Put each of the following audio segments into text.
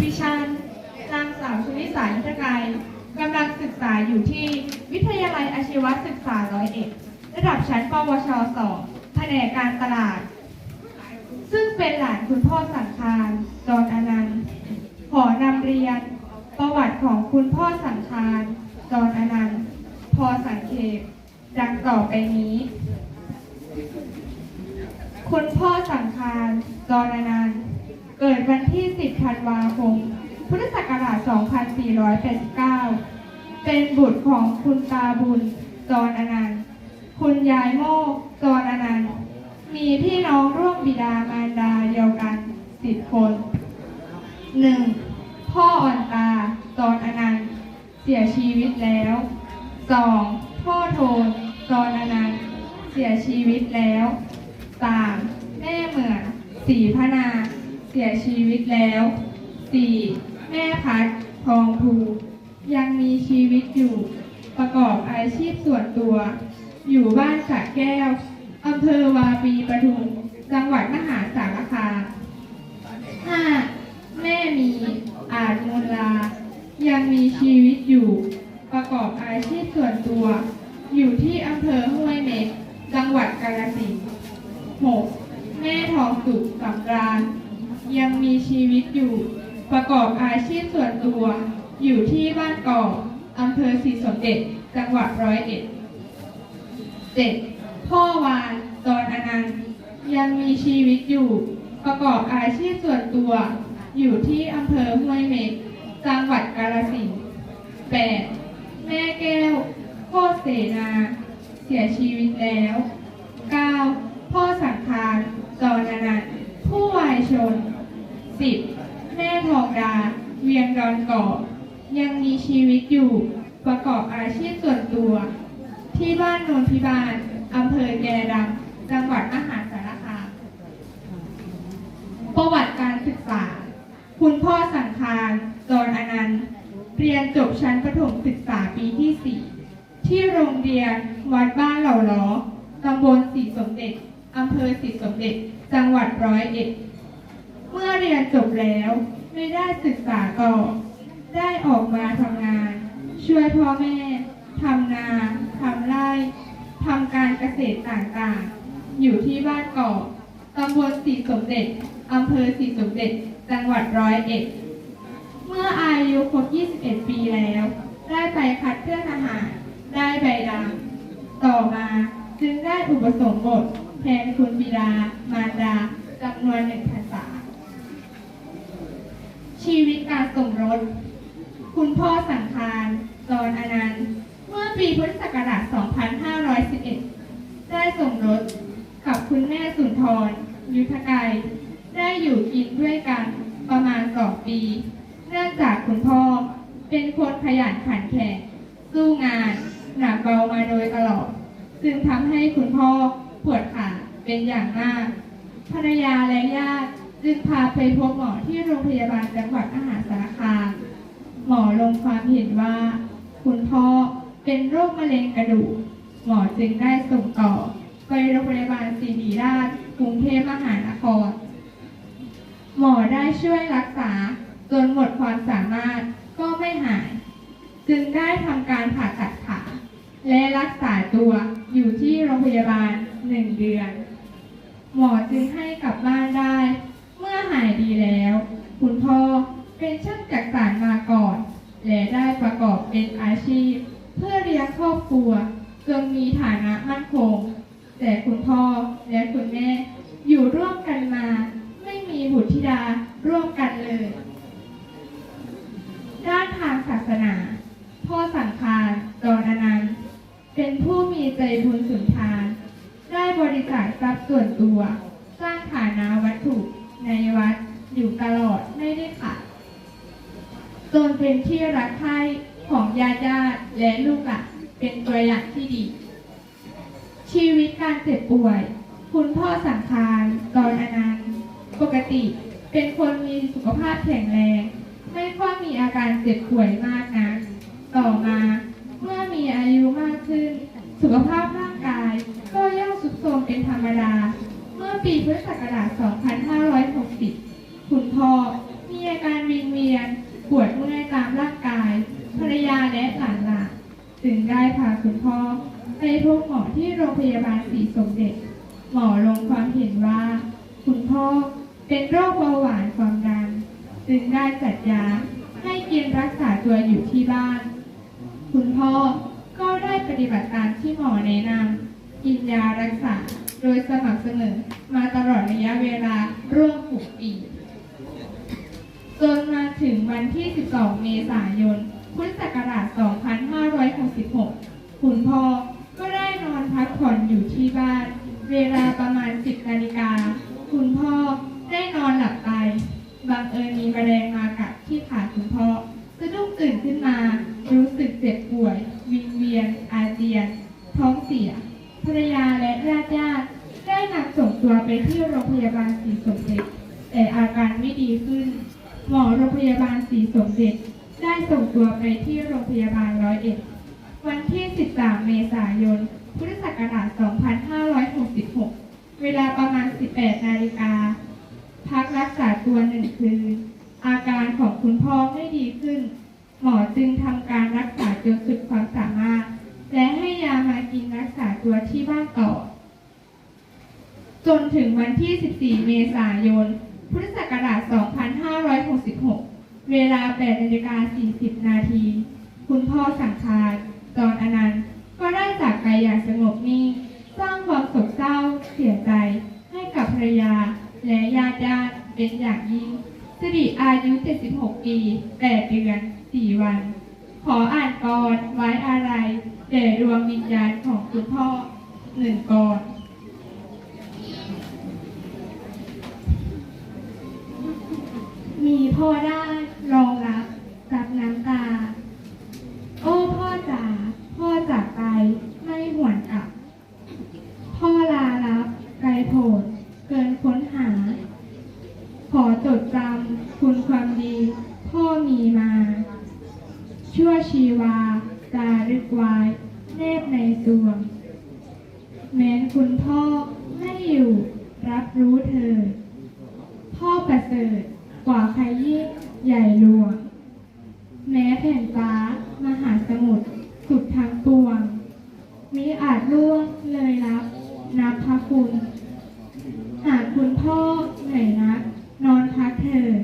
ดิฉันนางสาวชนิสายุทธไกรกำลังศึกษาอยู่ที่วิทยาลัยอาชีวศึกษาร้อยเอ็ดระดับชั้นปวช 2 แผนกการตลาด ซึ่งเป็นหลานคุณพ่อสังคารจรอนันต์ขอนำเรียนประวัติของคุณพ่อสังคารจรอนันต์พอสังเขปดังต่อไปนี้ คุณพ่อสังคารจรอนันเกิดวันที่ 10 ธันวาคม พุทธศักราช 2489 เป็นบุตรของคุณตาบุญจรอนันต์คุณยายโมกจรอนันต์มีพี่น้องร่วมบิดามารดาเดียวกัน 10 คน 1. พ่ออ่อนตาจรอนันต์เสียชีวิตแล้ว 2. พ่อโทนจรอนันต์เสียชีวิตแล้ว 3. แม่เหมือนสีพนา เสียชีวิตแล้ว 4. แม่พัดทองภูยังมีชีวิตอยู่ ประกอบอาชีพส่วนตัว อยู่บ้านสระแก้วอำเภอวาปีปทุม จังหวัดมหาสารคาม 5. แม่มีอาจมูลลา ยังมีชีวิตอยู่ ประกอบอาชีพส่วนตัว อยู่ที่อำเภอห้วยเม็ก จังหวัดกาฬสินธุ์ 6. แม่ทองสุขสำราญ ยัง มีชีวิตอยู่ ประกอบอาชีพส่วนตัว อยู่ที่บ้านกอกอำเภอศรีสมเด็จ จังหวัดร้อยเอ็ด 7. พ่อวานจรอนันต์ยังมีชีวิตอยู่ ประกอบอาชีพส่วนตัว อยู่ที่อำเภอห้วยเม็กจังหวัดกาฬสินธุ์ 8. แม่แก้วโคตรเสนา เสียชีวิตแล้ว 9. พ่อสังคารจอนันต์ผู้วายชน 10. แม่ทองดา เวียงดอนเกาะยังมีชีวิตอยู่ประกอบอาชีพส่วนตัว ที่บ้านโนนพิบาลอำเภอแกดำจังหวัดมหาสารคามประวัติการศึกษา คุณพ่อสังคารจรอนันต์เรียนจบชั้นประถมศึกษาปีที่ 4 ที่โรงเรียนวัดบ้านเหล่าล้อตำบลศรีสมเด็จอำเภอศรีสมเด็จ จังหวัดร้อยเอ็ด เมื่อเรียนจบแล้วไม่ได้ศึกษาต่อ ได้ออกมาทำงาน ช่วยพ่อแม่ทำนาทำไร่ทำการเกษตรต่างๆ อยู่ที่บ้านเกาะตำบลศรีสมเด็จอำเภอศรีสมเด็จจังหวัดร้อยเอ็ด เมื่ออายุครบ 21 ปีแล้ว ได้ไปคัดเลือกทหาร ได้ใบดำต่อมาจึงได้อุปสมบทแทนคุณบิดามารดาจำนวนหนึ่งพรรษา ชีวิตการสมรส คุณพ่อสังคารจรอนันต์ เมื่อปีพุทธศักราช 2511 ได้สมรสกับคุณแม่สุนทร ยุทธไกรได้อยู่กินด้วยกันประมาณสองปี เนื่องจากคุณพ่อเป็นคนขยันขันแข็งสู้งาน หนักเบามาโดยตลอด จึงทำให้คุณพ่อปวดขาเป็นอย่างมากภรรยาและญาติ จึงพาไปพบหมอที่โรงพยาบาลจังหวัดมหาสารคามหมอลงความเห็นว่า คุณพ่อเป็นโรคมะเร็งกระดูก หมอจึงได้ส่งต่อ ไปโรงพยาบาลศิริราชกรุงเทพมหานคร หมอได้ช่วยรักษาจนหมดความสามารถก็ไม่หาย จึงได้ทำการผ่าตัดขาและรักษาตัวอยู่ที่โรงพยาบาลหนึ่งเดือน หมอจึงให้กลับบ้านได้ายดีแล้ว คุณพ่อเป็นช่างจักสานมาก่อน และได้ประกอบเป็นอาชีพ เพื่อเลี้ยงครอบครัวจนมีฐานะมั่นคง แต่คุณพ่อและคุณแม่อยู่ร่วมกันมา ไม่มีบุตรธิดาร่วมกันเลย ด้านทางศาสนา พ่อสังคารจรอนันเป็นผู้มีใจบุญสุนทาน ได้บริจาคทรัพย์ส่วนตัว สร้างฐานะวัตถุ ในวัดอยู่ตลอดไม่ได้ขาดจนเป็นที่รักใคร่ของญาติญาติและลูกหลานเป็นตัวอย่างที่ดี ชีวิตการเจ็บป่วย คุณพ่อสังคารจรอนันต์ปกติเป็นคนมีสุขภาพแข็งแรง ไม่ค่อยมีอาการเจ็บป่วยมากนะักต่อมาเมื่อมีอายุมากขึ้น สุขภาพร่างกาย ก็ย่อมทรุดโทรมเป็นธรรมดาจปีพุทธศักราช 2560 คุณพ่อมีอาการวิงเวียน ปวดเมื่อยตามร่างกาย ภรรยาและหลานหลานจึงได้พา คุณพ่อ ไปพบหมอที่โรงพยาบาลศรีสมเด็จ หมอลงความเห็นว่า คุณพ่อเป็นโรคเบาหวานความดัน จึงได้จัดยาให้กินรักษาตัวอยู่ที่บ้าน คุณพ่อก็ได้ปฏิบัติตามที่หมอแนะนำกินยารักษาโดยสม่ำเสมอมาตลอดระยะเวลาร่วม6ปีจนมาถึงวันที่ 12 เมษายน พุทธศักราช 2566 คุณพ่อก็ได้นอนพักผ่อนอยู่ที่บ้าน เวลาประมาณ10นาฬิกา คุณพ่อได้นอนหลับไป บังเอิญมีแมลงมากัดที่ขาคุณพ่อสะดุ้งตื่นขึ้นมา รู้สึกเจ็บป่วย วิงเวียน อาเจียน ท้องเสีย ภรรยาและญาติญาติได้นำส่งตัวไปที่โรงพยาบาลศรีสมเด็จ แต่อาการไม่ดีขึ้น หมอโรงพยาบาลศรีสมเด็จ ได้ส่งตัวไปที่โรงพยาบาลร้อยเอ็ด วันที่ 13 เมษายน พุทธศักราช 2566 เวลาประมาณ 18 นาฬิกา พักรักษาตัวหนึ่งคืน อาการของคุณพ่อไม่ดีขึ้น หมอจึงทำการรักษาจนสุดความสามารถ และให้ยามากินรักษาตัวที่บ้านต่อ จนถึงวันที่ 14 เมษายน พุทธศักราช 2566 เวลา8นาฬิกา40 นาที คุณพ่อสังคารจรอนันต์ ก็ได้จากไปอย่างสงบนิ่ง สร้างความโศกเศร้า เสียใจ ให้กับภรรยา และญาติญาติๆเป็นอ ยิ่งสิริอายุ 76 ปี 8 เดือน 4 วัน ขออ่านกรไว้อะไรแด่ดวงวิญญาณของคุณพ่อหนึ่งกรมีพ่อได้รองรับกับน้ำตา โอ้พ่อจ๋าพ่อจากไปไม่หวนกลับ พ่อลารับไกลโผนเกินค้นหา ขอจดจำคุณความดี พ่อมีมา ชั่วชีวาจารึกไว้แนบ ในดวง แม้นคุณพ่อไม่อยู่รับรู้เธอ พ่อประเสริฐกว่าใครยิ่งใหญ่หลวง แม้แผ่นฟ้ามหาสมุทรสุดทางปวงมิอาจล่วงเลยรับนับพระคุณ หากคุณพ่อเหนื่อยนัก นอนพักเถิด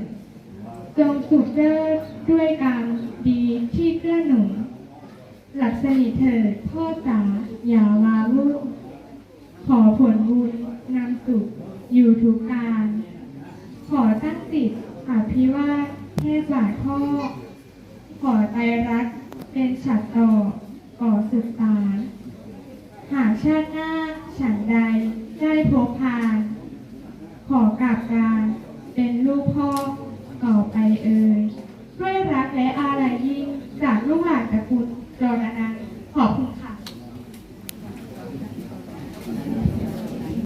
จงสุขเลิศด้วยกรรมดีที่เกื้อหนุน หลับสนิทเถิดพ่อจ๋าอย่าวาวุ่นขอผลบุญนำ สุข อยู่ทุกการ ขอตั้งจิตอภิวาทเทศบาทพ่อ ขอไตรรักเป็นฉัตรต่อก่อสืบสารหากชาติหน้าฉันใดได้พบพา